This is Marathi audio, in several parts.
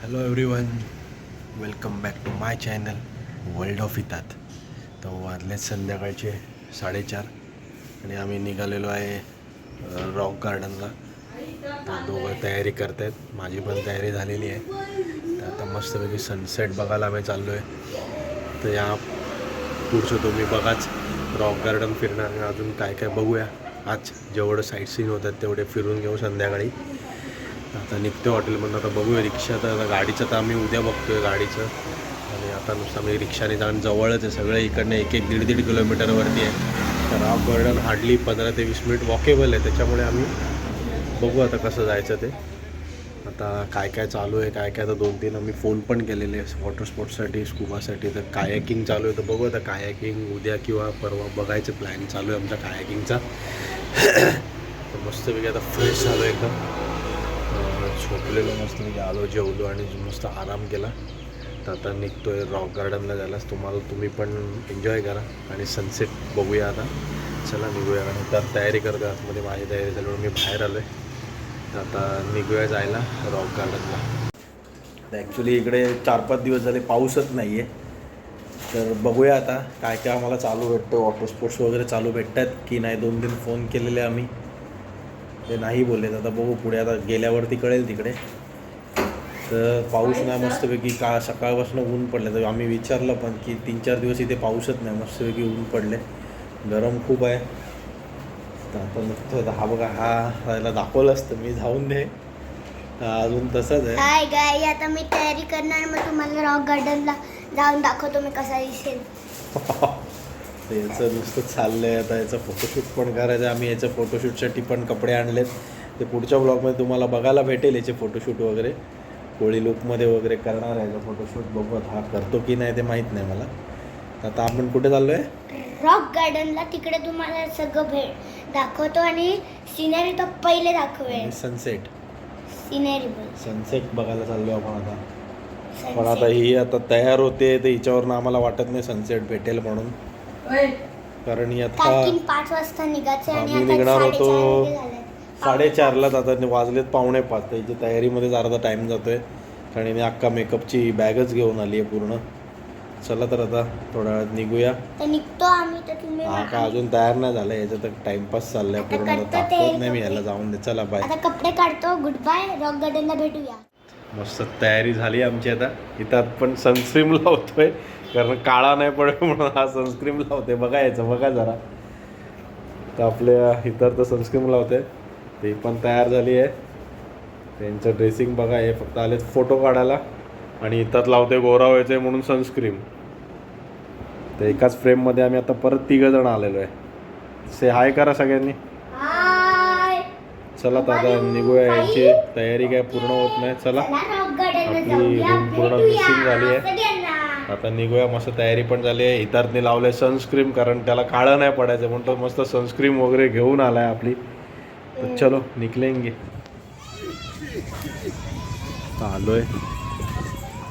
Hello everyone welcome back to my channel world of इतात तर वाजले संध्याकाळचे साडेचार आणि आम्ही निघालेलो आहे रॉक गार्डनला तर दोघं तयारी करत आहेत माझी पण तयारी झालेली आहे. तर आता मस्तपैकी सनसेट बघायला आम्ही चाललो आहे तर या पुढचं तुम्ही बघाच. रॉक गार्डन फिरणार आणि अजून काय काय बघूया. आज जेवढं साईट सीन होतात तेवढे फिरून घेऊ संध्याकाळी. आता निघतो हॉटेलमधून. आता बघूया रिक्षा तर आता गाडीचं तर आम्ही उद्या बघतोय गाडीचं. आणि आता नुसतं आम्ही रिक्षाने जाऊन जवळच आहे. सगळं इकडनं एक एक दीड दीड किलोमीटरवरती आहे. तर रॉक गार्डन हार्डली पंधरा ते वीस मिनिट वॉकेबल आहे. त्याच्यामुळे आम्ही बघू आता कसं जायचं ते. आता काय काय चालू आहे काय काय तर दोन तीन आम्ही फोन पण केलेले वॉटर स्पोर्ट्ससाठी स्कुबासाठी तर कायाकिंग चालू आहे. तर बघू आता कायाकिंग उद्या किंवा परवा बघायचं प्लॅन चालू आहे आमचा कायाकिंगचा तर मस्तपैकी आता फ्रेश झालो एकदम. झोपलेलो मस्त मी आलो जेवलो आणि मस्त आराम केला. तर आता निघतोय रॉक गार्डनला जायलाच तुम्हाला तुम्ही पण एन्जॉय करा आणि सनसेट बघूया आता. चला निघूया आणि तर तयारी करतो. आतमध्ये माझी तयारी झाल्यामुळे मी बाहेर आलो आहे तर आता निघूया जायला रॉक गार्डनला. तर ॲक्च्युली इकडे चार पाच दिवस झाले पाऊसच नाही आहे तर बघूया आता काय काय आम्हाला चालू भेटतं वॉटर स्पोर्ट्स वगैरे चालू भेटतात की नाही? दोन तीन फोन केलेले आम्ही. ते नाही बोलले. आता बघू पुढे. आता गेल्यावरती कळेल तिकडे. तर पाऊस नाही मस्तपैकी का सकाळपासून ऊन पडलं. तर आम्ही विचारलं पण की तीन चार दिवस इथे पाऊसच नाही मस्तपैकी ऊन पडले. गरम खूप आहे. तर आता तर हा बघा हा याला दाखवलं असतं मी जाऊन दे. अजून तसंच आहे. हाय गाय आता मी तयारी करणार. मग तुम्हाला रॉक गार्डनला जाऊन दाखवतो मी कसा दिसेल. तर याचं नुसतं चाललंय. आता याचं फोटोशूट पण करायचं आहे. आम्ही याचं फोटोशूटसाठी पण कपडे आणलेत. ते पुढच्या ब्लॉगमध्ये तुम्हाला बघायला भेटेल याचे फोटोशूट वगैरे. कोळी लुकमध्ये वगैरे करणार आहे फोटोशूट बघू आता हा करतो की नाही ते माहीत नाही मला. आता आपण कुठे चाललो आहे रॉक गार्डनला तिकडे तुम्हाला सगळं भेट दाखवतो आणि सिनेरी तर पहिले दाखवेल. सनसेट सिनेरी सनसेट बघायला चाललो आपण आता. पण. आता ही आता तयार होते तर हिच्यावरनं आम्हाला वाटत नाही सनसेट भेटेल म्हणून. कारण आता पाच वाजता निघायचं आणि आम्ही आता निघणार होतो. साडेचार वाजले झालेत. साडेचारलाच आता वाजलेत पावणे पाच. त्याची तयारीमध्येच अर्धा टाईम जातोय. कारण हिने अख्खा मेकअपची बॅगच घेऊन आली आहे पूर्ण. चला तर आता थोड्या वेळात निघूया. तर निघतो आम्ही तर तुम्ही हा का अजून तयार नाही झाला याचा तर टाइमपास चाललाय पूर्ण. नाही मी. याला जाऊन दे. चला बाय आता कपडे काढतो. गुड बाय रॉक गार्डनला भेटूया. मस्त तयारी झाली आमची आता. इथं पण सनस्क्रीम लावतोय. कारण काळा नाही पडेल म्हणून हा सनस्क्रीम लावते. बघा याचं बघा जरा. तर आपल्या इतर तर सनस्क्रीम लावते. ती पण तयार झाली आहे. त्यांचं ड्रेसिंग बघा हे फक्त आलेत फोटो काढायला. आणि इथं लावते गोरा व्हायचं म्हणून सनस्क्रीम तर एकाच फ्रेममध्ये आम्ही आता परत तिघं जण आलेलो आहे. से हाय करा सगळ्यांनी. चला तर आता निघूया. यांची तयारी काय पूर्ण होत नाही. चला. आपली room पूर्ण missing झाली आहे. आता निघूया मस्त तयारी पण झाली आहे. इतारने लावलंय सनस्क्रीम कारण त्याला काळं नाही पडायचं. म्हणतो तो मस्त सनस्क्रीम वगैरे घेऊन आलाय आपली. तर चलो निकलेंगे. आलो आलोय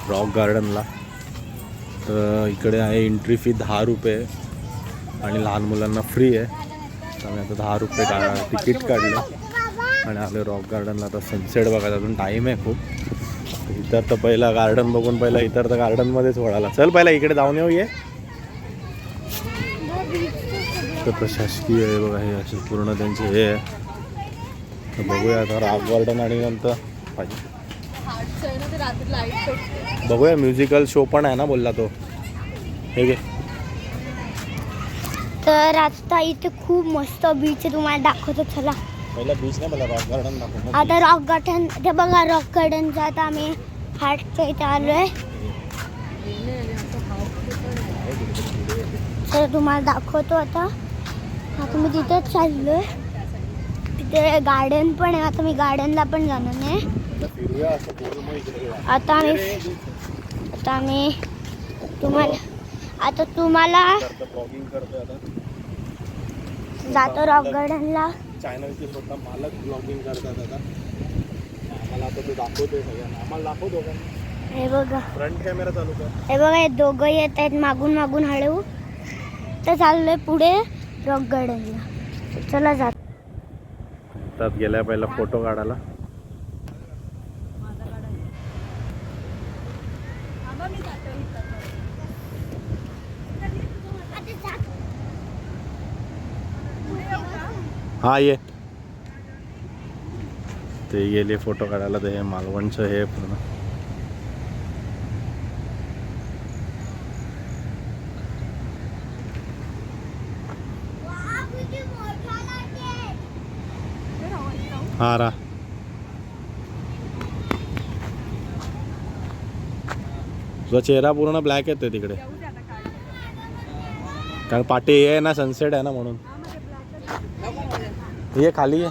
रॉक गार्डनला तर इकडे आहे एंट्री फी दहा रुपये. आणि लहान मुलांना फ्री आहे. तर आम्ही आता दहा रुपये का तिकीट काढलं. आणि आलो रॉक गार्डनला आता सनसेट बघायचा अजून टाईम आहे खूप. इतर तर पहिला गार्डन बघून पहिला इतर तर गार्डनमध्येच वळाला. चल पहिला इकडे जाऊन येऊ ये. तर प्रशासकीय आहे बघा हे असे पूर्ण त्यांचे हे आहे. बघूया आता रॉक गार्डन आणि नंतर पाहिजे. बघूया म्युझिकल शो पण आहे ना बोलला तो. हे घे. तर आता इथे खूप मस्त बीच आहे तुम्हाला दाखवतो चला. पहिला बीच नाही मला रॉक गार्डन दाखव. आता रॉक गार्डन ते बघा रॉक गार्डनचा आता आम्ही हार्ट चालू आहे. तर तुम्हाला दाखवतो आता. आता मी तिथेच चाललो आहे तिथे गार्डन पण आहे. आता मी गार्डनला पण जाणार नाही आता आम्ही आता आम्ही तुम्हाला आता तुम्हाला जातो रॉक गार्डनला चॅनलचे स्वतः मालक ब्लॉगिंग करतात आता. आम्हाला आता ते दाखवतोय सगळ्यांना. आम्हाला दाखवतो का? हे बघा. फ्रंट कॅमेरा चालू कर. हे बघा हे दोघं येत आहेत मागून मागून हळू. तर चाललोय पुढे रॉक गार्डनला चला जात त्यात गेल्या पहिला फोटो काढायला. हा ये. ते गेले फोटो काढायला ते मालवणचं हे पूर्ण. हा रा तुझा चेहरा पूर्ण ब्लॅक येतोय तिकडे. कारण पाठी हे आहे ना सनसेट आहे ना म्हणून. ये खाली ये.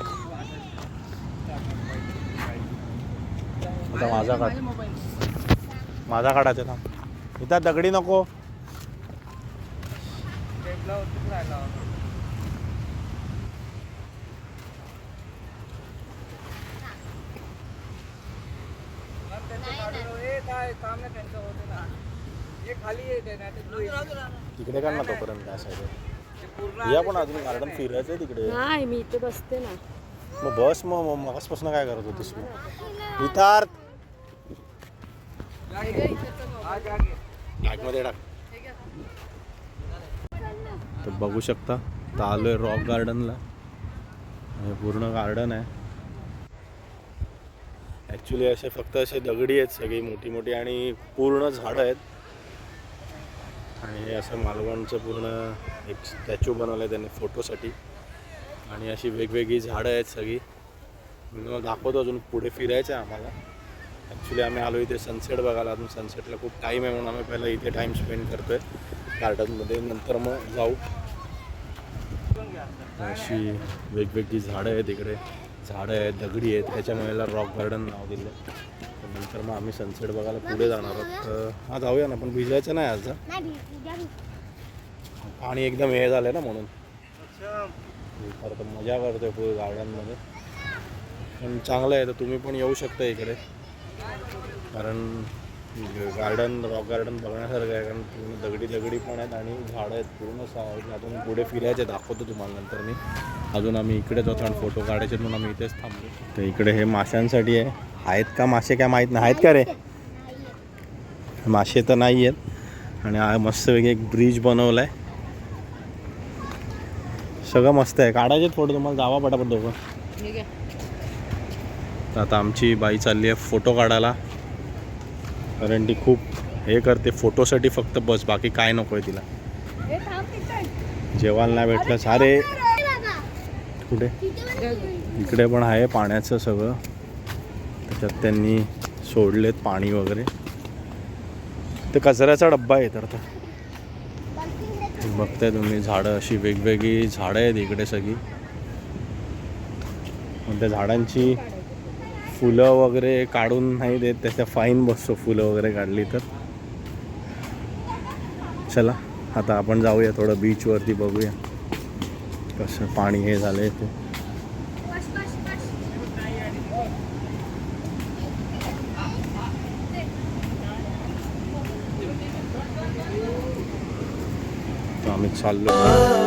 आता माझा काढ माझा काढायचा ना इथं दगडी नको. तिकडे काढ ना तोपर्यंत साईड या पण अजून गार्डन फिरायचं आहे तिकडे. नाही मी इथे बसते ना. मग बस मग मग मगासपासून काय करत होतीस मग इथार्थ बॅगमध्ये टाक. तर बघू शकता तर आलो आहे रॉक गार्डनला. हे पूर्ण गार्डन आहे. ॲक्च्युली असे फक्त असे दगडी आहेत सगळी मोठी मोठी आणि पूर्ण झाडं आहेत. आणि असं मालवणचं पूर्ण एक स्टॅच्यू बनवलं आहे त्यांनी फोटोसाठी आणि अशी वेगवेगळी झाडं आहेत सगळी. मी तुम्हाला दाखवतो अजून पुढे फिरायचं आहे आम्हाला. ॲक्च्युली आम्ही आलो इथे सनसेट बघायला. अजून सनसेटला खूप टाईम आहे म्हणून आम्ही पहिला इथे टाईम स्पेंड करतो आहे गार्डनमध्ये नंतर मग जाऊ. अशी वेगवेगळी झाडं आहेत इकडे. झाडं आहेत दगडी आहेत. त्याच्यामुळे याला रॉक गार्डन नाव दिलं तर नंतर मग आम्ही सनसेट बघायला पुढे जाणार आहोत. तर हा जाऊया ना. पण भिजायचं नाही आज पाणी एकदम हे झालं ना म्हणून. खरं तर मजा करतोय फुल गार्डनमध्ये पण चांगलं आहे. तर तुम्ही पण येऊ शकता इकडे. कारण गार्डन रॉक गार्डन बघण्यासारखं आहे कारण पूर्ण दगडी दगडी पण आहेत आणि झाडं आहेत पूर्ण साईड अजून पुढे फिरायचे दाखवतो तुम्हाला नंतर मी. अजून आम्ही इकडेच होतो आणि फोटो काढायचे म्हणून आम्ही इथेच थांबलो. तर इकडे हे माशांसाठी आहे. आहेत का मासे काय माहीत नाही आहेत का रे? मासे तर नाही आहेत. आणि मस्तपैकी एक ब्रिज बनवला आहे सगळं मस्त आहे. काढायचे फोटो तुम्हाला जावा पटापट दोघं. तर आता आमची बाई चालली आहे फोटो काढायला. कारण ती खूप हे करते फोटोसाठी फक्त बस बाकी काय नको आहे तिला जेवायला नाही भेटलं सारे कुठे? इकडे पण आहे पाण्याचं सगळं. त्याच्यात त्यांनी सोडलेत पाणी वगैरे. ते कचऱ्याचा डब्बा आहे तर. बघताय तुम्ही झाडं अशी वेगवेगळी झाडं आहेत इकडे सगळी. त्या झाडांची फुलं वगैरे काढून नाही देत त्याच्या फाईन बसतो फुलं वगैरे काढली तर. चला आता आपण जाऊया थोडं बीचवरती बघूया. कसं पाणी हे झालंय ते आम्ही चाललो.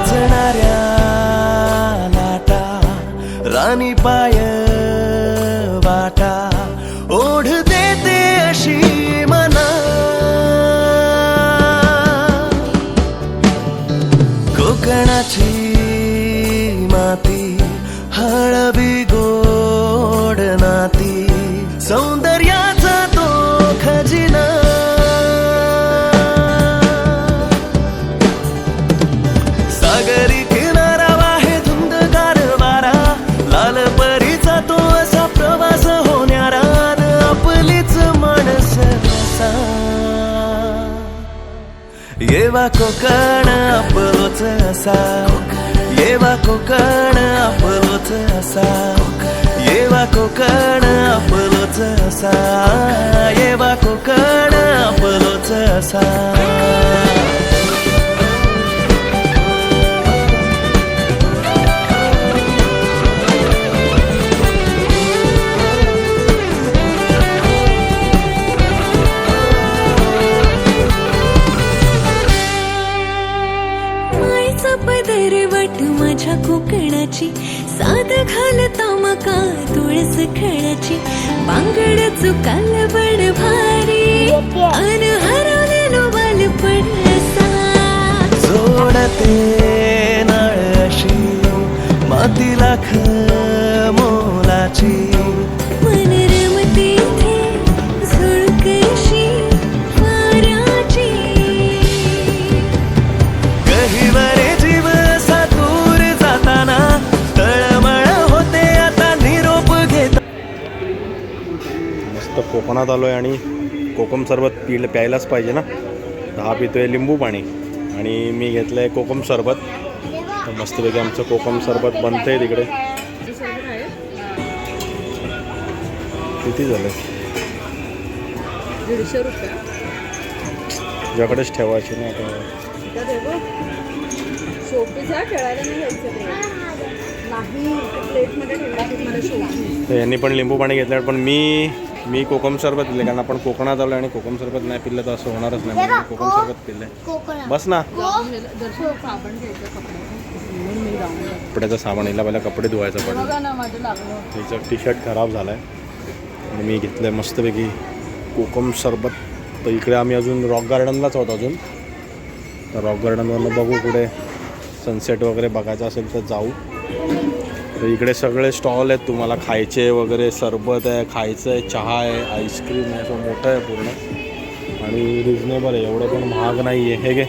वाचणाऱ्या लाटा राणी पाया येवा कोकण आपलोच असा. येवा कोकण आपलोच असा. येवा कोकण आपलोच असा. येवा कोकण आपलोच असा. कोकणाची साध घालता मका तुळस खळाची बांगड चुकाल बड भारी अन हरवलेलो बालपण जोडते नळशी मातीला लाख मोलाची मस्त कोकणात आलो आहे आणि कोकम सरबत पिल प्यायलाच पाहिजे ना. तर हा पितोय लिंबू पाणी आणि मी घेतलं आहे कोकम सरबत. तर मस्तपैकी आमचं कोकम सरबत बनतंय तिकडे. किती झालं दीडशे रुपये. तुझ्याकडेच ठेवायची आता. आहे नाही घ्यायचं ते. नाही प्लेटमध्ये ठेवला की मला शोपीस. तर यांनी पण लिंबू पाणी घेतलं पण मी मी कोकम सरबत पिले कारण आपण कोकणात आलो आणि कोकम सरबत नाही पिलं तर असं होणारच नाही. म्हणून कोकम सरबत कोकणात. बस ना. कपड्याचं साबण हिला पहिला कपडे धुवायचं पडलं. हिचं टी शर्ट खराब झाला आहे आणि मी घेतलं आहे मस्तपैकी कोकम सरबत. तर इकडे आम्ही अजून रॉक गार्डनलाच आहोत अजून. तर रॉक गार्डनवरनं बघू कुठे सनसेट वगैरे बघायचं असेल तर जाऊ. तर इकडे सगळे स्टॉल आहेत. तुम्हाला खायचे वगैरे सरबत आहे खायचं आहे चहा आहे आईस्क्रीम आहे. असं मोठं आहे पूर्ण. आणि रिजनेबल आहे. एवढं पण महाग नाही आहे. हे घे.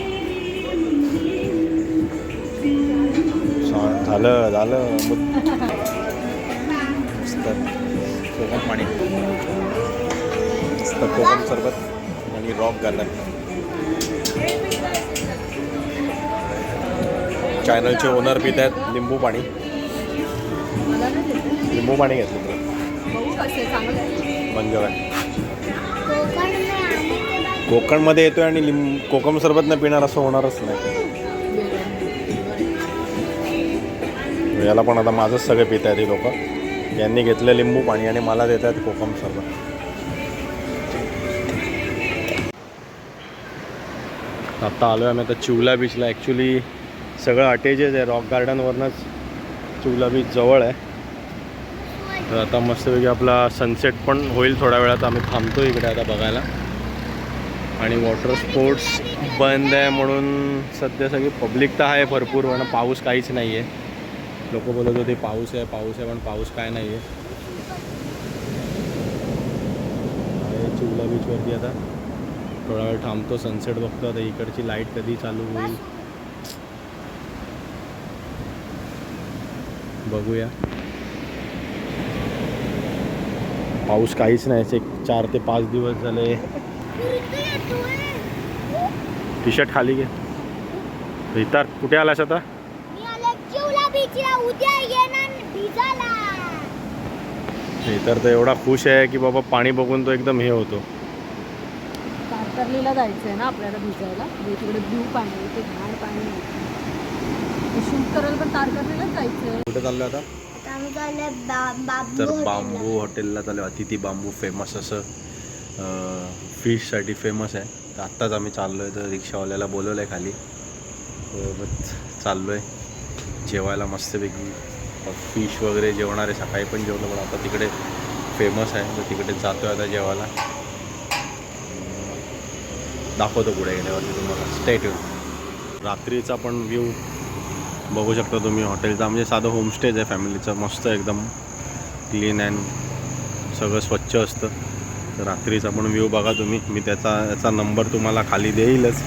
झालं झालं. मग मस्त. कोकम पाणी. मस्त कोकम सरबत आणि रॉक गार्डन चॅनलचे ओनर पित आहेत लिंबू पाणी. लिंबू पाणी घेतलं तुला कसं आहे, म्हणजे कोकणमध्ये येतोय आणि लिंब कोकम सरबत नाही पिणार असं होणारच नाही. याला पण आता माझंच सगळे पित आहेत लोक. यांनी घेतलं लिंबू पाणी आणि मला देत आहेत कोकम सरबत. आता आलो आहे आम्ही आता चिवला बीचला ॲक्च्युली सगळं अटेजेस आहे. रॉक गार्डनवरनंच चिवला बीच जवळ आहे. तर आता मस्तपैकी आपला सनसेट पण होईल थोड्या वेळात. आम्ही थांबतो इकडे आता बघायला. आणि वॉटर स्पोर्ट्स बंद आहे म्हणून सध्या सगळी पब्लिक तर आहे भरपूर पण पाऊस काहीच नाही आहे लोक बोलत होते पाऊस आहे पाऊस आहे पण पाऊस काय नाही आहे आहे चिवला बीचवरती आता. थोडा वेळ थांबतो सनसेट बघतो. आता इकडची लाइट कधी चालू होईल? बघूया. पाऊस काहीच नाही एक चार ते पाच दिवस झाले. टी शर्ट खाली घे. इतर कुठे आलास आता? तर एवढा खुश आहे की बाबा पाणी बघून तो एकदम हे होतो. जायचं आहे ना आपल्याला भिजायला? तिकडे ब्ल्यू पाणी ते घाण पाणी शूट करायला पण तारकर्लीलाच जायचं. आहे कुठे चाललो आता? तर हॉटेलला. बांबू हॉटेलला चालू अतिथी बांबू फेमस असं फिशसाठी फेमस आहे. तर आत्ताच आम्ही चाललो आहे तर रिक्षावाल्याला बोलवलं आहे खाली. सोबत चाललो आहे जेवायला मस्तपैकी. फिश वगैरे जेवणार आहे. सकाळी पण जेवलं पण आता तिकडे फेमस आहे. तर तिकडे जातो आहे आता जेवायला. दाखवतो पुढे गेल्यावरती तुम्हाला. स्टे ठेवून रात्रीचा पण व्ह्यू बघू शकता तुम्ही हॉटेलचा. म्हणजे साधं होमस्टेज आहे फॅमिलीचं मस्त एकदम. क्लीन अँड सगळं स्वच्छ असतं. तर रात्रीचा पण व्ह्यू बघा तुम्ही. मी त्याचा याचा नंबर तुम्हाला खाली देईलच.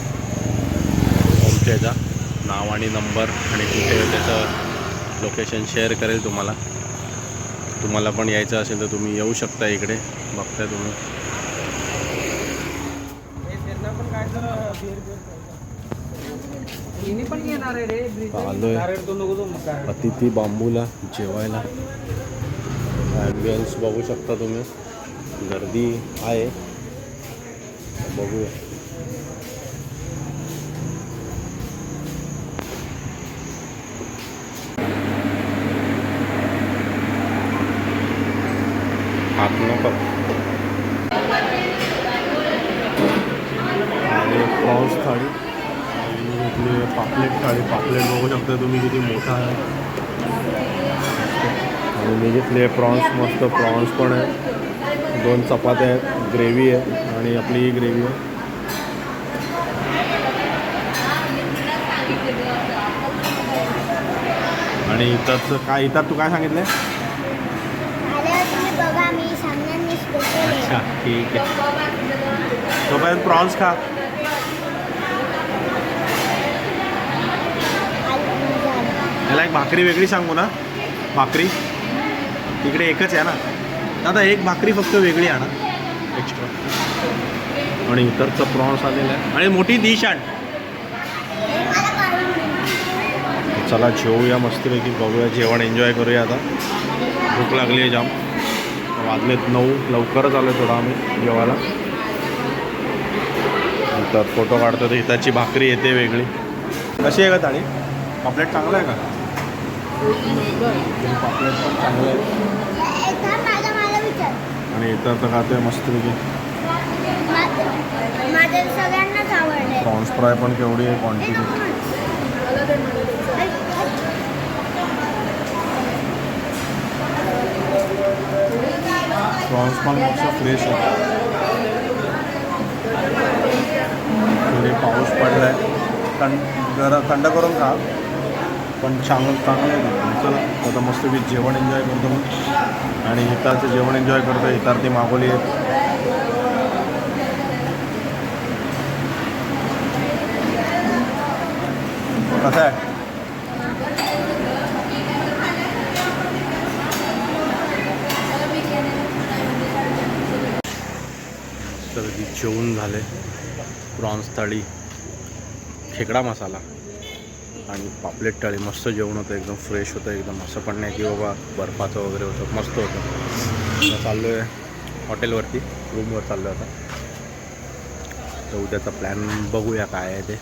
होमस्टेचा नाव आणि नंबर आणि कुठे त्याचं लोकेशन शेअर करेल तुम्हाला. तुम्हाला पण यायचं असेल तर तुम्ही येऊ शकता इकडे. बघताय तुम्ही. आलोय. अतिथी बांबूला जेवायला. ॲम्बियन्स बघू शकता तुम्ही. गर्दी आहे. बघूया. हात नको आणि प्रॉन्स थाळी आणि घेतली पापलेट थाळी पापलेट बघू शकता तुम्ही किती मोठा आहे? बघितले प्रॉन्स मस्त प्रॉन्स पण आहे. दोन चपात्या आहेत ग्रेव्ही आहे आणि आपली ही ग्रेव्ही आहे. आणि इथंच काय इथं तू काय सांगितलं? मी मी अच्छा ठीक आहे. तोपर्यंत प्रॉन्स खा. याला एक भाकरी वेगळी सांगू ना. भाकरी. तिकडे एकच आहे ना. दादा एक भाकरी फक्त वेगळी आणा. एक्स्ट्रा आणि इतरचं प्रॉन्स आलेलं आहे. आणि मोठी डिश आण. चला जेवूया मस्तपैकी बघूया जेवण एन्जॉय करूया आता. भूक लागली आहे जाम. वाजलेत नऊ लवकरच आलो थोडा आम्ही जेवायला. नंतर फोटो काढतो तर हिताची भाकरी येते वेगळी. कशी आहे का थाळी पापलेट चांगलं आहे का? पापलेट पण चांगलं आहे आणि इतर खातोय मस्तपैकी. मा- माझ्या सगळ्यांनाच प्रॉन्स फ्राय पण केवढी आहे क्वांटिटी प्रॉन्स पण मस्त फ्रेश आहे. थोडी पाऊस पडला आहे थंड जरा थंड करून खा. पण चांगलं चांगलं आहे एकदम. चला आता मस्तपैकी जेवण एन्जॉय करतो मग. आणि इथाचं जेवण एन्जॉय करतो हितार ती मागवली आहे कसं आहे? तर ती जेवून झाले प्रॉन्स थाळी खेकडा मसाला. आणि पापलेट टाळी मस्त जेवण होतं एकदम फ्रेश होतं एकदम असं पण नाही की बाबा बर्फाचं वगैरे होतं मस्त होतं. चाललो आहे हॉटेलवरती रूमवर चाललो आहे आता. तर उद्याचा प्लॅन बघूया काय आहे ते.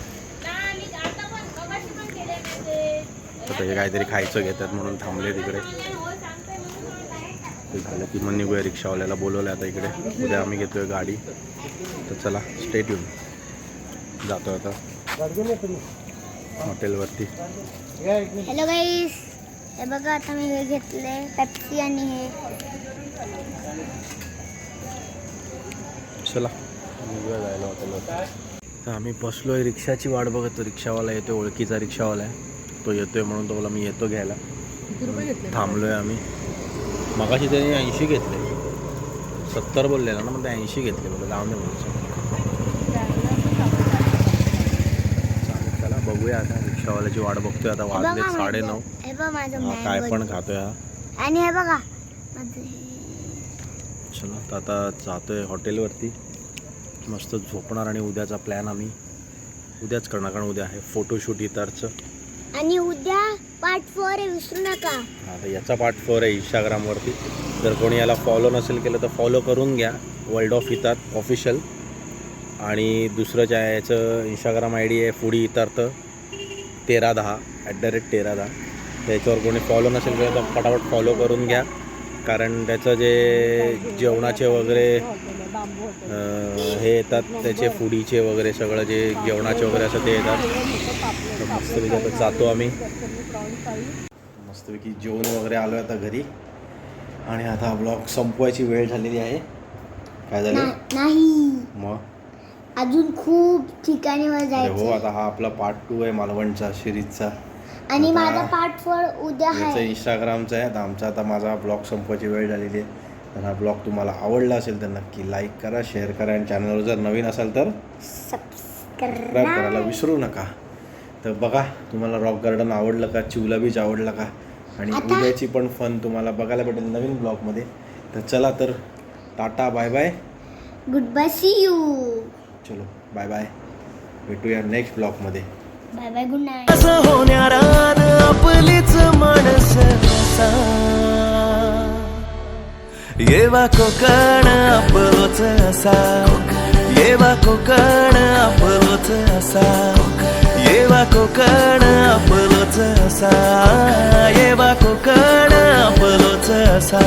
तर ते काहीतरी खायचं घेतात म्हणून थांबले तिकडे. ते झालं की मग निघूया रिक्षावाल्याला बोलवलं आता इकडे. उद्या आम्ही घेतोय गाडी. तर चला स्टेट येऊन जातो आता. हॉटेलवरती. हॅलो गाईस हे बघा आता मी हे घेतले पेप्सी आणि हे. चला. जायला हॉटेलवरती तर आम्ही बसलोय रिक्षाची वाट बघत रिक्षावाला येतोय ओळखीचा रिक्षावाला आहे. तो येतोय म्हणून तो बोला मी येतो घ्यायला. घेतले? थांबलोय आम्ही. मगाशी त्याने ऐंशी घेतले. सत्तर बोललेला ना मग ते ऐंशी घेतले. बोला जाऊन दे म्हणून चालेल चला बघूया आता रिक्षावाल्याची वाट बघतोय आता वाजले साडे नऊ. काय. पण खातोय हा. आणि हे बघा चला तर आता जातोय हॉटेलवरती. मस्त झोपणार आणि उद्याचा प्लॅन आम्ही. उद्याच करणार कारण उद्या आहे फोटोशूट इतरचं. आणि उद्या पार्ट फोर आहे विसरू नका. आता याचा पार्ट फोर आहे इंस्टाग्रामवरती जर कोणी याला फॉलो नसेल केलं तर फॉलो करून घ्या. वर्ल्ड ऑफ इतात ऑफिशियल आणि दुसरं जे आहे याचं इंस्टाग्राम आय डी आहे फुडी इतार्थ तेरा दहा ॲट द रेट तेरा दहा. त्याच्यावर कोणी फॉलो नसेल केलं तर फटाफट फॉलो करून घ्या. कारण त्याचं जे जेवणाचे वगैरे हे येतात त्याचे फुडीचे वगैरे सगळं जे जेवणाचे वगैरे असं ते येतात. तर मस्तपैकी आता जातो आम्ही. मस्तपैकी जेवण वगैरे आलो आता घरी. आणि आता ब्लॉग संपवायची वेळ झालेली आहे. काय झालं? नाही. मग? अजून खूप ठिकाणी हो जायचं आता हा आपला पार्ट टू आहे मालवणचा सिरीजचा आणि आता- माझा पार्ट फोर उद्या याचं आहे. इंस्टाग्रामचा आहे आता आमचा आता माझा ब्लॉग संपवायची वेळ झालेली आहे. तर हा ब्लॉग तुम्हाला आवडला असेल तर नक्की लाईक करा शेअर करा. आणि चॅनलवर जर नवीन असाल तर सबस्क्राईब करायला सबस्क्राईब विसरू नका. तर बघा तुम्हाला रॉक गार्डन आवडलं का चिवला बीच आवडलं का? आणि आता- उद्याची पण फन तुम्हाला बघायला भेटेल नवीन ब्लॉगमध्ये तर चला तर tata bye bye good bye C you चलो बाय बाय भेटूया नेक्स्ट ब्लॉगमध्ये बाय बाय गुड नाईट असं होण्यारात आपलीच माणस येवा कोकण आपलोच असा. येवा कोकण आपलोच असा. येवा कोकण आपलोच असा. येवा कोकण आपलोच असा.